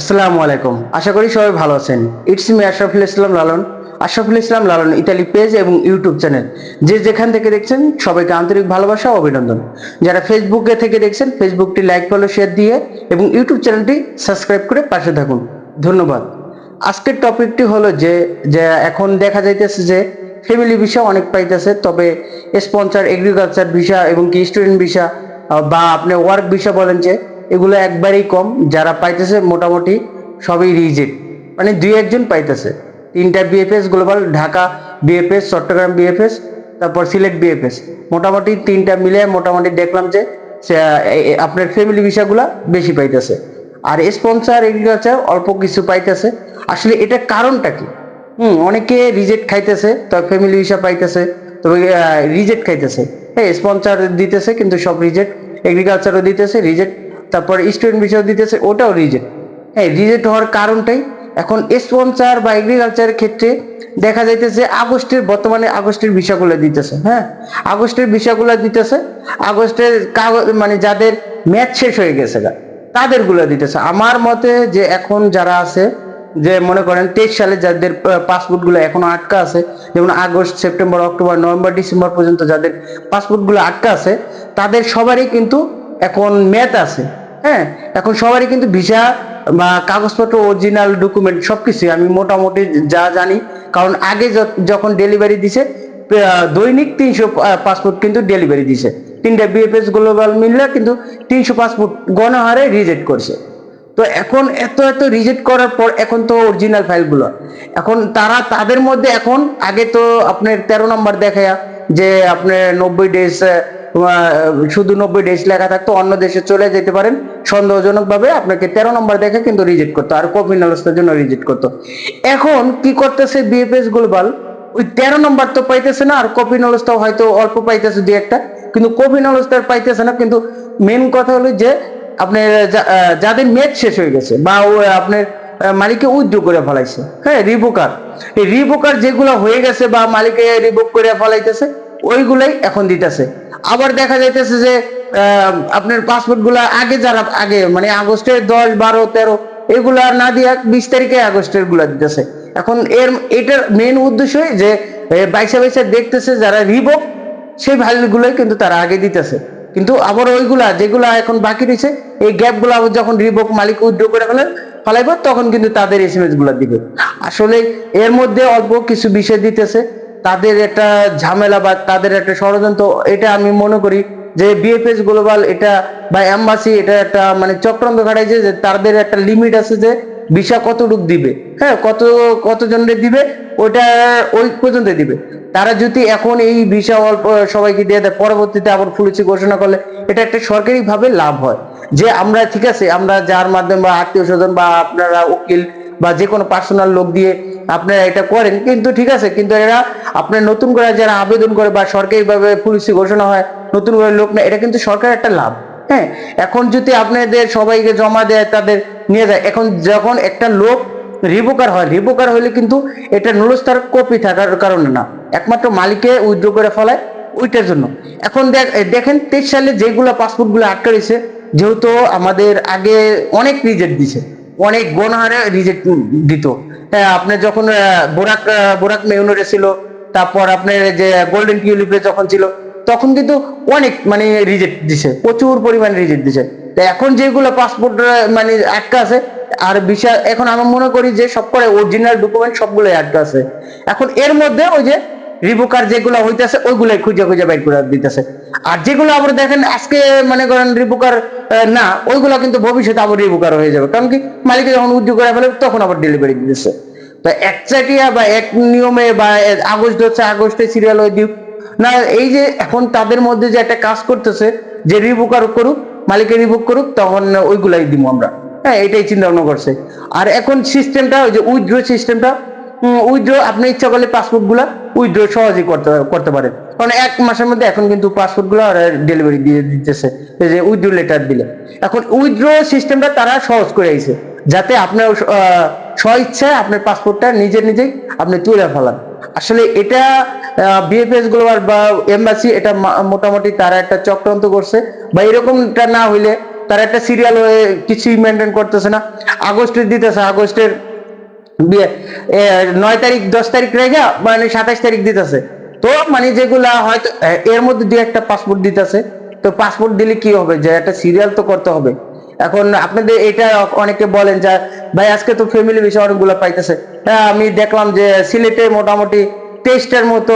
আসসালামু আলাইকুম। আশা করি সবাই ভালো আছেন। It's me Ashraful Islam Lalon Ashraful Islam Lalon Italy page এবং ইউটিউব চ্যানেল যে যেখান থেকে দেখছেন, সবাইকে আন্তরিক ভালোবাসা ও অভিনন্দন। যারা ফেসবুকে থেকে দেখছেন ফেসবুকটি লাইক ফলো শেয়ার দিয়ে এবং ইউটিউব চ্যানেলটি সাবস্ক্রাইব করে পাশে থাকুন। ধন্যবাদ। আজকের টপিকটি হলো যে এখন দেখা যাইতেছে যে ফ্যামিলি ভিসা অনেক পাইতেছে, তবে স্পন্সর এগ্রিকালচার ভিসা এবং কি স্টুডেন্ট ভিসা বা আপনি ওয়ার্ক ভিসা বলেন যে এগুলো একবারেই কম। যারা পাইতেছে মোটামুটি সবই রিজেক্ট মানে দুই একজন পাইতেছে। তিনটা BFS global Dhaka BFS Chittagong BFS তারপর সিলেট বিএফএস মোটামুটি তিনটা মিলে মোটামুটি দেখলাম যে আপনার ফ্যামিলি ভিসাগুলা বেশি পাইতেছে। আর স্পন্সর এগ্রিকালচার অল্প কিছু পাইতেছে। আসলে এটার কারণটা কি? হুম, অনেকে রিজেক্ট খাইতেছে তবে ফ্যামিলি ভিসা পাইতেছে, তবে রিজেক্ট খাইতেছে। হ্যাঁ স্পন্সর দিতেছে, কিন্তু সব রিজেক্ট এগ্রিকালচারও দিতেছে রিজেক্ট তারপর স্টুডেন্ট ভিসাও দিতেছে, ওটাও রিজেক্ট হ্যাঁ রিজেক্ট হওয়ার কারণটাই এখন স্পন্সার বা এগ্রিকালচারের ক্ষেত্রে দেখা যাইতেছে আগস্টের, বর্তমানে আগস্টের ভিসাগুলো দিতেছে হ্যাঁ? আগস্টের ভিসাগুলো দিতেছে, আগস্টের কাগজ মানে যাদের ম্যাচ শেষ হয়ে গেছে তাদেরগুলো দিতেছে। আমার মতে যে এখন যারা আছে, যে মনে করেন তেইশ সালে যাদের পাসপোর্টগুলো এখনও আটকা আছে, যেমন August, September, October, November, December পর্যন্ত যাদের পাসপোর্টগুলো আটকা আছে, তাদের সবারই কিন্তু এখন ম্যাথ আছে। হ্যাঁ এখন সবারই কিন্তু ভিসা বা কাগজপত্র অরিজিনাল ডকুমেন্ট সবকিছু আমি মোটামুটি যা জানি, কারণ আগে যখন ডেলিভারি দিছে দৈনিক তিনশো পাসপোর্ট কিন্তু ডেলিভারি দিছে। তিনটা বিএফএস গ্লোবাল মিললে কিন্তু তিনশো পাসপোর্ট গণহারে রিজেক্ট করছে। তো এখন এত এত রিজেক্ট করার পর এখন তো অরিজিনাল ফাইলগুলো এখন তারা, তাদের মধ্যে এখন, আগে তো আপনার তেরো নম্বর দেখায়া যে আপনার নব্বই ডেজ শুধু নব্বই ডেজ লেখা থাকতো, অন্য দেশে চলে যেতে পারেন। সন্দেহজনক ভাবে আপনাকে তেরো নম্বর দেখে কিন্তু রিজেক্ট করতো, আর কপি নলসের জন্য রিজেক্ট করতো। এখন কি করতেছে বিএফএস গ্লোবাল ওই তেরো নম্বর তো পাইতেছে না, আর কপি নলেজটাও হয়তো অল্প পাইতেছে দুই একটা। কিন্তু কপি নলেজটা পাইতেছে না, কিন্তু মেন কথা হলো যে, আপনার যাদের মেট শেষ হয়ে গেছে, বা ও, আপনার আহ, মালিকে উইথড্র করে ফেলাইছে। হ্যাঁ রিভোকার এই রিভোকার যেগুলো হয়ে গেছে বা মালিকে রিভোক করে ফেলাইতেছে ওইগুলাই এখন দিতেছে। আবার দেখা যাইতেছে যে আপনার পাসপোর্টগুলা আগে যারা আগে মানে আগস্টের দশ বারো তেরো এগুলা না দিয়ে বিশ তারিখে আগস্টেরগুলা দিতেছে। এখন এর এটার মেন উদ্দেশ্যই যে বাইসা বাইসা দেখতেছে যারা রিভোক সেই ভ্যালুগুলোই কিন্তু তারা আগে দিতেছে। কিন্তু আবার ওইগুলা যেগুলা এখন বাকি রয়েছে এই গ্যাপগুলো আবার যখন রিবক মালিক উদ্যোগ করে ফেলে ফেলাইব, তখন কিন্তু তাদের এসএমএসগুলা দিবে। আসলে এর মধ্যে অল্প কিছু বিষয় দিতেছে। তাদের একটা ঝামেলা বা তাদের একটা ষড়যন্ত্র, এটা আমি মনে করি যে বিএফএস গ্লোবাল এটা বা এম্বাসি এটা একটা মানে চক্রান্ত ঘটাইছে যে তাদের একটা লিমিট আছে যে ভিসা কতটুক দিবে? হ্যাঁ কত, কতজনের দিবে? ওটা ওই পর্যন্ত দিবে। তারা যদি এখন এই ভিসা অল্প, সবাইকে দিয়ে দেয়, পরবর্তীতে আবার পুলিশে ঘোষণা করলে এটা একটা সরকারি ভাবে লাভ হয়। যে আমরা, ঠিক আছে, আমরা যার মাধ্যমে বা আত্মীয় স্বজন বা আপনারা উকিল বা যে কোনো পার্সোনাল লোক দিয়ে আপনারা এটা করেন, কিন্তু ঠিক আছে, কিন্তু এরা আপনার নতুন করে যারা আবেদন করে বা সরকারিভাবে পুলিশে ঘোষণা হয়, নতুন করে লোক না এটা কিন্তু সরকারের একটা লাভ। হ্যাঁ এখন যদি আপনাদের সবাইকে জমা দেয়, তাদের নিয়ে যায়। এখন যখন একটা লোক রিভোকার হয় রিভোকার হলে কিন্তু এটা নুরস্তার কপি থাকার কারণে না। একমাত্র মালিকে উইথড্র করে ফেলায় ওইটার জন্য। এখন দেখ দেখেন, তেইশ সালে যেগুলো পাসপোর্টগুলো আটকে রয়েছে, যেহেতু আমাদের আগে অনেক রিজেক্ট দিছে। অনেক গণহারে রিজেক্ট দিত। হ্যাঁ আপনার যখন বোরাক বোরাক মেয়ুনরে ছিল, তারপর আপনার যে গোল্ডেন টিউলিপে যখন ছিল তখন কিন্তু অনেক মানে রিজেক্ট দিছে, প্রচুর পরিমাণে রিজেক্ট দিছে। এখন যেগুলো পাসপোর্ট মানে আটকা আছে, আর বিষয় এখন আমি মনে করি যে সব করে অরিজিনাল ডকুমেন্ট সবগুলোই আটকা আছে। এখন এর মধ্যে ওই যে রিভোকার যেগুলো হইতেছে, ওইগুলাই খুঁজে খুঁজে বাইর করে দিতেছে। আর যেগুলো আবার দেখেন আজকে মনে করেন রিভোকার না, ওইগুলো কিন্তু ভবিষ্যতে আবার রিভোকার হয়ে যাবে। কারণ কি মালিক যখন উদ্যোগ করে ফেলে তখন আবার ডেলিভারি দিতেছে। তো একচাটিয়া বা এক নিয়মে বা আগস্ট হচ্ছে আগস্টে সিরিয়াল দিক না, এই যে এখন তাদের মধ্যে যে একটা কাজ করতেছে, যে রিভোকার করুক, মালিকের রিভোক করুক, তখন ওইগুলাই দিব আমরা। হ্যাঁ এটাই চিন্তা ভাবনা করছে। আর এখন সিস্টেমটা ওই যে উইথড্র সিস্টেমটা উইথড্র আপনি ইচ্ছা করলে পাসপোর্টগুলা উইথড্র সহজেই করতে করতে পারেন। কারণ এক মাসের মধ্যে এখন কিন্তু পাসপোর্টগুলো ডেলিভারি দিয়ে দিতেছে, এই যে উইথড্র লেটার দিলে। এখন উইথড্র সিস্টেমটা তারা সহজ করে আইছে, যাতে আপনার স্ব ইচ্ছায় আপনার পাসপোর্টটা নিজে নিজেই আপনি তুলে ফেলান। আসলে এটা বিএফএস গ্লোবাল বা এমবাসি এটা মোটামুটি তারা একটা চক্রান্ত করছে। বা এরকমটা না হইলে তার একটা সিরিয়াল হয়ে কিছুই মেনটেন করতেছে না। আগস্টের দিতেছে, আগস্টের নয় তারিখ, দশ তারিখ রেখে মানে সাতাশ তারিখ দিতেছে। তো মানে যেগুলা হয়তো এর মধ্যে দিয়ে একটা পাসপোর্ট দিতেছে। তো পাসপোর্ট দিলে কি হবে? যে একটা সিরিয়াল তো করতে হবে। এখন আপনাদের এটা অনেকে বলেন যে, ভাই, আজকে তো ফ্যামিলি বিষয় অনেকগুলো পাইতেছে। হ্যাঁ আমি দেখলাম যে সিলেটে মোটামুটি তেইশটার মতো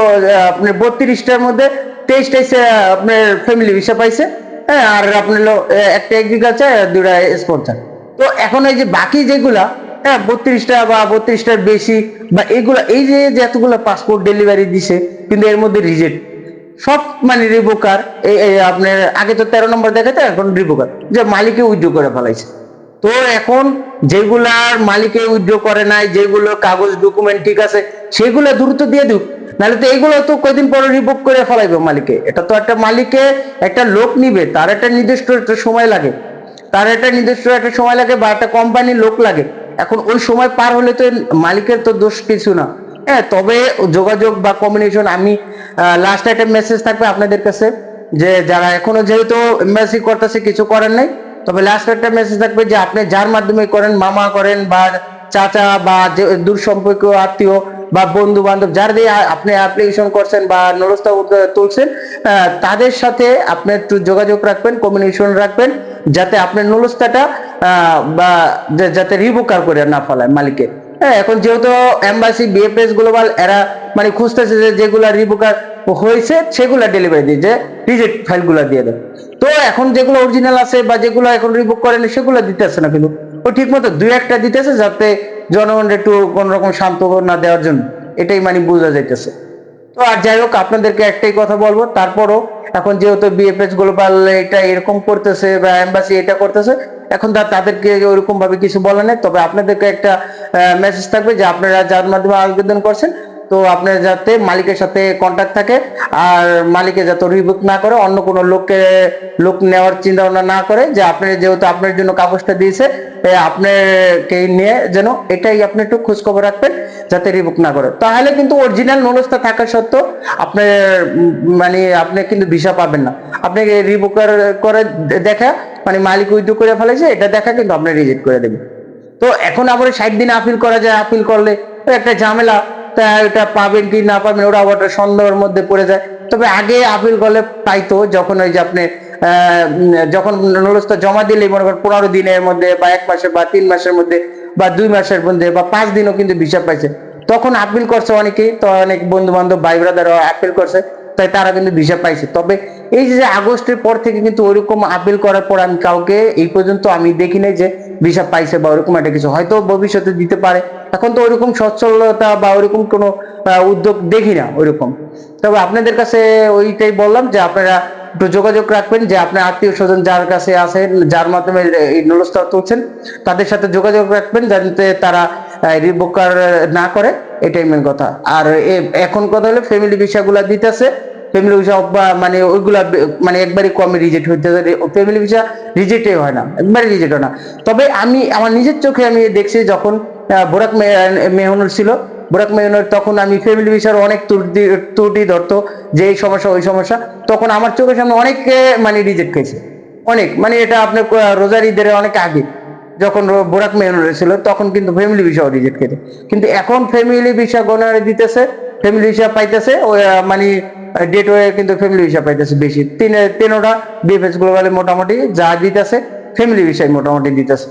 আপনার বত্রিশটার মধ্যে তেইশটাই আপনার ফ্যামিলি ভিসা পাইছে। হ্যাঁ আর আপনার একটা এগ্রিকালচার দুটা স্পোর্টস তো এখন এই যে বাকি যেগুলা হ্যাঁ বত্রিশটা বা বত্রিশটার বেশি বা এগুলা, এই যে এতগুলো পাসপোর্ট ডেলিভারি দিছে, কিন্তু এর মধ্যে রিজেক্ট সব মানে রিবোকার আপনার আগে তো তেরো নম্বর দেখাতে এখন রিবোকার যে মালিকে উইথড্র করে ফেলাইছে। তো এখন যেগুলার মালিকে উইথড্র করে নাই, যেগুলো কাগজ, ডকুমেন্ট ঠিক আছে, সেগুলো দ্রুত দিয়ে দিক নাহলে তো এগুলো তো কয়দিন পরে রিভোক করে ফেলাইবে মালিকে এটা তো একটা মালিকে একটা লোক নিবে, তার একটা নির্দিষ্ট একটা সময় লাগে। তার একটা নির্দিষ্ট একটা সময় লাগে বা একটা কোম্পানির লোক লাগে। এখন ওই সময় পার হলে তো মালিকের তো দোষ কিছু না। হ্যাঁ তবে যোগাযোগ বা কমিউনিকেশন আমি লাস্ট একটা মেসেজ থাকবে আপনাদের কাছে, যে যারা এখনও যেহেতু এমবাসি করতেছে, কিছু করার নাই, তবে লাস্ট একটা মেসেজ থাকবে যে আপনি যার মাধ্যমে করেন, মামা করেন বা চাচা বা দূর সম্পর্ক, আত্মীয় বা বন্ধু বান্ধব যার দিয়ে আপনি অ্যাপ্লিকেশন করছেন বা নরস্তা তুলছেন তাদের সাথে আপনি একটু যোগাযোগ রাখবেন কমিউনিকেশন রাখবেন, যাতে আপনার নলস্তাটা বা যাতে রিভোকার করে না ফেলায় মালিকে হ্যাঁ এখন যেহেতু এম্বাসি বিএফএস গ্লোবাল এরা মানে খুঁজতেছে যে যেগুলা রিবুকার হয়েছে, সেগুলা ডেলিভারি দিয়ে যে রিজেক্ট ফাইলগুলো দিয়ে দেয়। তো এখন যেগুলো অরিজিনাল আছে বা যেগুলো এখন রিবুক করেন সেগুলো দিতেছে না কিন্তু। ও ঠিক মতো দুই একটা দিতেছে যাতে জনগণ একটু কোন রকম সান্ত্বনা দেওয়ার জন্য। এটাই মানে বোঝা যাইতেছে। তো আর যাই হোক, আপনাদেরকে একটাই কথা বলব, তারপরও এখন যেহেতু বিএফএস গ্লোবাল এটা এরকম করতেছে বা এম্বাসি এটা করতেছে এখন তার তাদেরকে ওরকম ভাবে কিছু বলে নেই। তবে আপনাদেরকে একটা মেসেজ থাকবে যে আপনারা যার মাধ্যমে আবেদন করছেন, তো আপনার যাতে মালিকের সাথে কন্ট্যাক্ট থাকে আর মালিকে যাতে রিবুক না করে, অন্য কোনো লোককে লোক নেওয়ার চিন্তা ভাবনা না করে যে আপনি যেহেতু আপনার জন্য কাগজটা দিয়েছে আপনাকে নিয়ে যেন এটাই আপনি একটু খোঁজ খবর রাখবেন যাতে রিবুক না করে। তাহলে কিন্তু অরিজিনাল নলেজটা থাকা সত্ত্বেও আপনার মানে আপনি কিন্তু ভিসা পাবেন না। আপনাকে রিবুকার করে দেখা মানে মালিক উইথড্র করে ফেলেছে, এটা দেখা কিন্তু আপনি রিজেক্ট করে দেবে। তো এখন আবার ষাট দিন আপিল করা যায় আপিল করলে তো একটা ঝামেলা, তা এটা পাবেন কি না পাবেন, ওরা আবার সন্দেহের মধ্যে পড়ে যায়। তবে আগে আপিল করলে পাইতো, যখন ওই যে আপনি যখন নলস্তা জমা দিলে মনে করেন পনেরো দিনের মধ্যে বা এক মাসে বা তিন মাসের মধ্যে বা দুই মাসের মধ্যে বা পাঁচ দিনও কিন্তু ভিসা পাইছে। তখন আপিল করছে অনেকেই, তো অনেক বন্ধু বান্ধব ভাই ব্রাদারও আপিল করছে। তাই তারা কিন্তু ভিসা পাইছে। তবে এই যে আগস্টের পর থেকে কিন্তু ওইরকম আপিল করার পর আমি কাউকে এই পর্যন্ত আমি দেখি নাই যে ভিসা পাইছে বা ওরকম একটা কিছু। হয়তো ভবিষ্যতে দিতে পারে। এখন তো ওইরকম সচ্ছলতা বা ওইরকম কোনো উদ্যোগ দেখি না ওইরকম। তবে আপনাদের কাছে ওইটাই বললাম যে আপনারা একটু যোগাযোগ রাখবেন যে আপনার আত্মীয় স্বজন যার কাছে আছে যার মাধ্যমে এই নলস্তা তুলছেন, তাদের সাথে যোগাযোগ রাখবেন যাতে তারা রিবোকার না করে। এটাই মেন কথা। আর এখন কথা হলো ফ্যামিলি বিষয়গুলো দিতেছে। ফ্যামিলি ভিসা মানে ওইগুলা মানে একবারই কমে রিজেক্ট হইতে ফ্যামিলি ভিসা রিজেক্টই হয় না, একবারই রিজেক্ট হয় না। তবে আমি, আমার নিজের চোখে আমি দেখছি যখন বোরাক মেহনুর ছিল, বোরাক মেহনুর তখন আমি ফ্যামিলি ভিসার অনেক ত্রুটি ত্রুটি ধরতো, যে এই সমস্যা, ওই সমস্যা। তখন আমার চোখের সামনে অনেক মানে রিজেক্ট হয়েছে অনেক মানে এটা আপনার রোজার ঈদের অনেক আগে। যখন বোরাক মেহনুর ছিল তখন কিন্তু ফ্যামিলি ভিসাও রিজেক্ট খেতে কিন্তু এখন ফ্যামিলি ভিসা গণনা দিতেছে ফ্যামিলি ভিসা পাইতেছে মানে ডেট হয়ে কিন্তু ফ্যামিলি ভিসা পাইতেছে বেশি। তিন, তিনোটা বিএফএস গ্লোবালে মোটামুটি যা দিতেছে ফ্যামিলি ভিসাই মোটামুটি দিতেছে।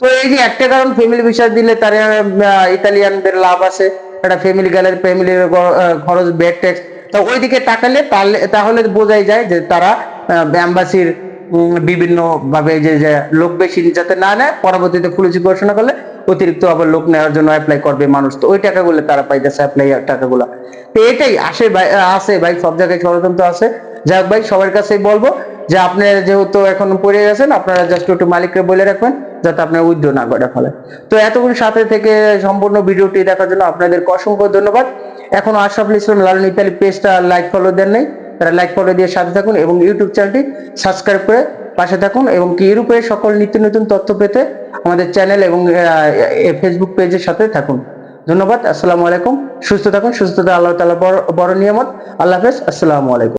তো এই যে একটা কারণ ফ্যামিলি ভিসা দিলে তার ইতালিয়ানদের লাভ আছে, একটা ফ্যামিলি গেলে ফ্যামিলির খরচ বেড ট্যাক্স তো ওইদিকে তাকালে তাহলে বোঝাই যায় যে তারা অ্যাম্বাসির বিভিন্ন ভাবে যে যে লোক বেশি যাতে না নেয়, পরবর্তীতে পুলিশ ঘোষণা করলে অতিরিক্ত আবার লোক নেওয়ার জন্য অ্যাপ্লাই করবে মানুষ। তো ওই টাকাগুলো তারা পাইতেছে অ্যাপ্লাই টাকাগুলো। তো এটাই আসে ভাই ভাই, সব জায়গায় ষড়যন্ত্র আছে। যাক ভাই, সবার কাছেই বলব যে আপনি যেহেতু এখন পড়ে গেছেন, আপনারা জাস্ট একটু মালিককে বলে রাখবেন যাতে আপনার উদ্য না করে ফেলে। তো এতক্ষণ সাথে থেকে সম্পূর্ণ ভিডিওটি দেখার জন্য আপনাদের অসংখ্য ধন্যবাদ। এখন আশরাফুল ইসলাম লালন ইতালি পেজটা লাইক ফলো দেন নাই। তারা লাইক ফলো দিয়ে সাথে থাকুন এবং ইউটিউব চ্যানেলটি সাবস্ক্রাইব করে পাশে থাকুন এবং কি ইউরোপে সকল নিত্য নতুন তথ্য পেতে আমাদের চ্যানেল এবং ফেসবুক পেজের সাথে থাকুন। ধন্যবাদ, আসসালামু আলাইকুম। সুস্থ থাকুন, সুস্থতা আল্লাহ তালা বড় বড় নিয়ামত। আল্লাহ হাফেজ, আসসালামু আলাইকুম।